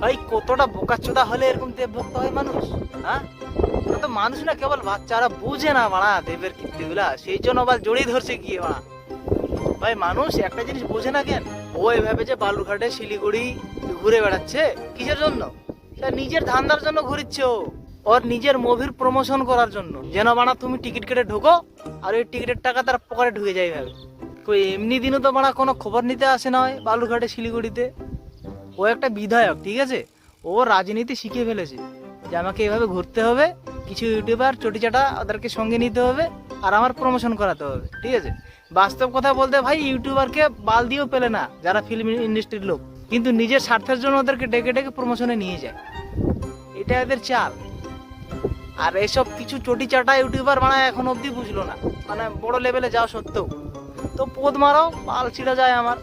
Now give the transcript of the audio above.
ভাই, কতটা বোকাচোদা হলে এরকম হয় মানুষ? হ্যাঁ? তো মানুষ না কেবল বাচ্চারা বুঝে না দেবের সেই জন্য আবার জড়িয়ে ধরছে গিয়ে ভাই, মানুষ একটা জিনিস বোঝে না কেন? ও এভাবে যে বালুরঘাটে শিলিগুড়ি ঘুরে বেড়াচ্ছে, কিসের জন্য? নিজের ধান্দার জন্য ঘুরিচ্ছে ও। ওর নিজের মুভির প্রমোশন করার জন্য। যেন বানা তুমি টিকিট কেটে ঢোকো, আর ওই টিকিটের টাকা তার পকেটে ঢুকে যায় ভাবে কই, এমনি দিনও তো বানা কোনো খবর নিতে আসে না হয় বালুরঘাটে, শিলিগুড়িতে। ও একটা বিধায়ক, ঠিক আছে? ও রাজনীতি শিখে ফেলেছে যে আমাকে এভাবে ঘুরতে হবে, কিছু ইউটিউবার, চটিচাটা ওদেরকে সঙ্গে নিতে হবে, আর আমার প্রমোশন করাতে হবে, ঠিক আছে? বাস্তব কথা বলতে ভাই, ইউটিউবারকে বাল দিয়েও পেলে না, যারা ফিল্ম ইন্ডাস্ট্রির লোক। কিন্তু নিজের স্বার্থের জন্য ওদেরকে ডেকে ডেকে প্রমোশনে নিয়ে যায়। এটা এদের চাল। আর এসব কিছু চটি চাটা ইউটিউবার মানে এখন অবধি বুঝলো না। মানে বড় লেভেলে যাওয়া সত্ত্বেও। তো পোদ মারাও পাল ছিঁড়া যায় আমার।